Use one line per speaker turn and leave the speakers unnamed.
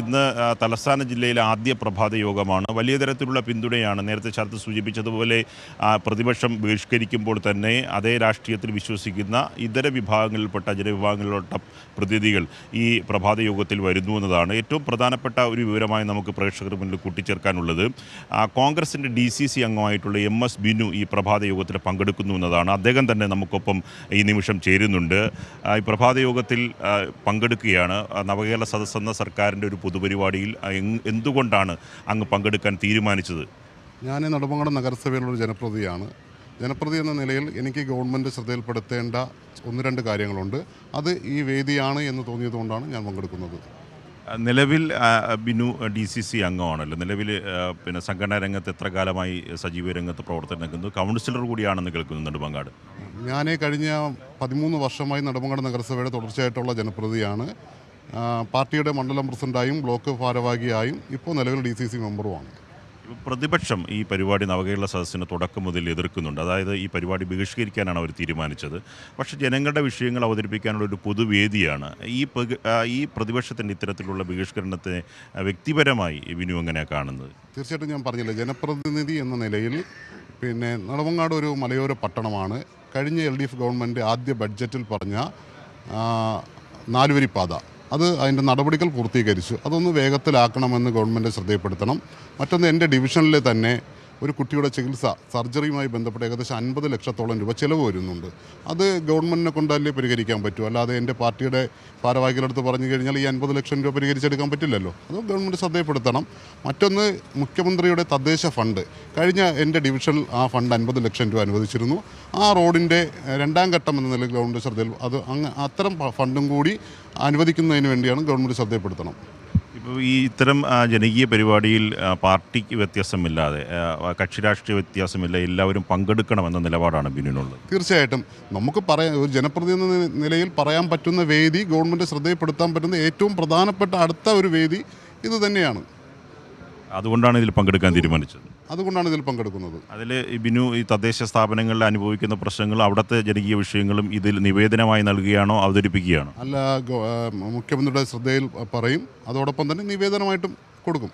ഇന്ന് തലസ്ഥാന ജില്ലയിലെ ആദ്യ പ്രഭാത യോഗമാണ്. വലിയ തരത്തിലുള്ള പിന്തുണയാണ് നേരത്തെ ചർച്ച സൂചിപ്പിച്ചതുപോലെ പ്രതിപക്ഷം ബഹിഷ്കരിക്കുമ്പോൾ തന്നെ അതേ രാഷ്ട്രീയത്തിൽ വിശ്വസിക്കുന്ന ഇതര വിഭാഗങ്ങളിൽപ്പെട്ട ജനവിഭാഗങ്ങളിലോട്ട പ്രതിനിധികൾ ഈ പ്രഭാത യോഗത്തിൽ വരുന്നു എന്നതാണ് ഏറ്റവും പ്രധാനപ്പെട്ട ഒരു വിവരമായി നമുക്ക് പ്രേക്ഷകർ മുന്നിൽ കൂട്ടിച്ചേർക്കാനുള്ളത്. കോൺഗ്രസിന്റെ ഡി സി സി അംഗമായിട്ടുള്ള എം എസ് ബിനു ഈ പ്രഭാത യോഗത്തിൽ പങ്കെടുക്കുന്നു എന്നതാണ്. അദ്ദേഹം തന്നെ നമുക്കൊപ്പം ഈ നിമിഷം ചേരുന്നുണ്ട്. ഈ പ്രഭാത യോഗത്തിൽ പങ്കെടുക്കുകയാണ്. നവകേരള സദസ്സെന്ന സർക്കാരിന്റെ ഒരു പൊതുപരിപാടിയിൽ എന്തുകൊണ്ടാണ് അങ്ങ് പങ്കെടുക്കാൻ തീരുമാനിച്ചത്?
ഞാൻ നെടുമങ്ങാട് നഗരസഭയിലുള്ള ജനപ്രതിയാണ്. ജനപ്രതി എന്ന നിലയിൽ എനിക്ക് ഗവൺമെന്റ് ശ്രദ്ധയിൽപ്പെടുത്തേണ്ട ഒന്ന് രണ്ട് കാര്യങ്ങളുണ്ട്. അത് ഈ വേദിയാണ് എന്ന് തോന്നിയതുകൊണ്ടാണ് ഞാൻ പങ്കെടുക്കുന്നത്.
നിലവിൽ ബിനു ഡി സി സി അംഗമാണല്ലോ. നിലവിൽ പിന്നെ സംഘടനാ രംഗത്ത് എത്ര കാലമായി സജീവ രംഗത്ത് പ്രവർത്തനം നടക്കുന്നു? കൗൺസിലർ കൂടിയാണെന്ന് കേൾക്കുന്നു നെടുമങ്ങാട്.
ഞാൻ കഴിഞ്ഞ പതിമൂന്ന് വർഷമായി നെടുമങ്ങാട് നഗരസഭയുടെ തുടർച്ചയായിട്ടുള്ള ജനപ്രതിയാണ്. പാർട്ടിയുടെ മണ്ഡലം പ്രസിഡന്റായും ബ്ലോക്ക് ഭാരവാഹിയായും ഇപ്പോൾ നിലവിൽ ഡി സി സി മെമ്പറുമാണ്.
പ്രതിപക്ഷം ഈ പരിപാടി നവകേരള സദസ്സിന് തുടക്കം മുതൽ എതിർക്കുന്നുണ്ട്. അതായത് ഈ പരിപാടി ബഹിഷ്കരിക്കാനാണ് അവർ തീരുമാനിച്ചത്. പക്ഷേ ജനങ്ങളുടെ വിഷയങ്ങൾ അവതരിപ്പിക്കാനുള്ള ഒരു പൊതുവേദിയാണ്. ഈ ഈ പ്രതിപക്ഷത്തിന്റെ ഇത്തരത്തിലുള്ള ബഹിഷ്കരണത്തെ വ്യക്തിപരമായി വിനു എങ്ങനെയാണ് കാണുന്നത്?
തീർച്ചയായിട്ടും ഞാൻ പറഞ്ഞില്ല ജനപ്രതിനിധി എന്ന നിലയിൽ പിന്നെ നടവങ്ങാട് ഒരു മലയോര പട്ടണമാണ്. കഴിഞ്ഞ എൽ ഡി എഫ് ഗവൺമെന്റ് ആദ്യ ബഡ്ജറ്റിൽ പറഞ്ഞ നാലുവരിപ്പാത. അത് അതിന്റെ നടപടികൾ പൂർത്തീകരിച്ചു. അതൊന്ന് വേഗത്തിലാക്കണമെന്ന് ഗവൺമെന്റ് ശ്രദ്ധയപ്പെടുത്തണം മറ്റൊന്ന് എന്റെ ഡിവിഷനിൽ തന്നെ ഒരു കുട്ടിയുടെ ചികിത്സ സർജറിയുമായി ബന്ധപ്പെട്ട് ഏകദേശം അൻപത് ലക്ഷത്തോളം രൂപ ചിലവ് വരുന്നുണ്ട്. അത് ഗവൺമെന്റിനെ കൊണ്ടല്ലേ പരിഹരിക്കാൻ പറ്റൂ? അല്ലാതെ എന്റെ പാർട്ടിയുടെ ഭാരവാഹികളടുത്ത് പറഞ്ഞു കഴിഞ്ഞാൽ ഈ അൻപത് ലക്ഷം രൂപ പരിഹരിച്ചെടുക്കാൻ പറ്റില്ലല്ലോ. അത് ഗവൺമെന്റ് ശ്രദ്ധയപ്പെടുത്തണം. മറ്റൊന്ന് മുഖ്യമന്ത്രിയുടെ തദ്ദേശ ഫണ്ട്. കഴിഞ്ഞ എന്റെ ഡിവിഷനിൽ ആ ഫണ്ട് അൻപത് ലക്ഷം രൂപ അനുവദിച്ചിരുന്നു. ആ റോഡിന്റെ രണ്ടാം ഘട്ടം എന്ന നിലയിൽ ഗവൺമെന്റ് ശ്രദ്ധയിൽ അത് അത്തരം ഫണ്ടും കൂടി അനുവദിക്കുന്നതിന് വേണ്ടിയാണ് ഗവൺമെന്റ് ശ്രദ്ധയിൽപ്പെടുത്തണം
ഇപ്പോൾ ഈ ഇത്തരം ജനകീയ പരിപാടിയിൽ പാർട്ടിക്ക് വ്യത്യാസമില്ലാതെ കക്ഷി രാഷ്ട്രീയ വ്യത്യാസമില്ല എല്ലാവരും പങ്കെടുക്കണമെന്ന നിലപാടാണ് ബിനുവിനുള്ളത്.
തീർച്ചയായിട്ടും. നമുക്ക് പറയാൻ ഒരു ജനപ്രതിനിധി നിലയിൽ പറയാൻ പറ്റുന്ന വേദി ഗവൺമെന്റ് ശ്രദ്ധയിൽപ്പെടുത്താൻ പറ്റുന്ന ഏറ്റവും പ്രധാനപ്പെട്ട അടുത്ത ഒരു വേദി ഇത് തന്നെയാണ്.
അതുകൊണ്ടാണ് ഇതിൽ പങ്കെടുക്കാൻ തീരുമാനിച്ചത്.
അതുകൊണ്ടാണ് ഇതിൽ പങ്കെടുക്കുന്നത്.
അതിൽ ബിനു ഈ തദ്ദേശ സ്ഥാപനങ്ങളിൽ അനുഭവിക്കുന്ന പ്രശ്നങ്ങൾ അവിടുത്തെ ജനകീയ വിഷയങ്ങളും ഇതിൽ നിവേദനമായി നൽകുകയാണോ അവതരിപ്പിക്കുകയാണോ?
അല്ല മുഖ്യമന്ത്രിയുടെ ശ്രദ്ധയിൽ പറയും. അതോടൊപ്പം തന്നെ നിവേദനമായിട്ടും കൊടുക്കും.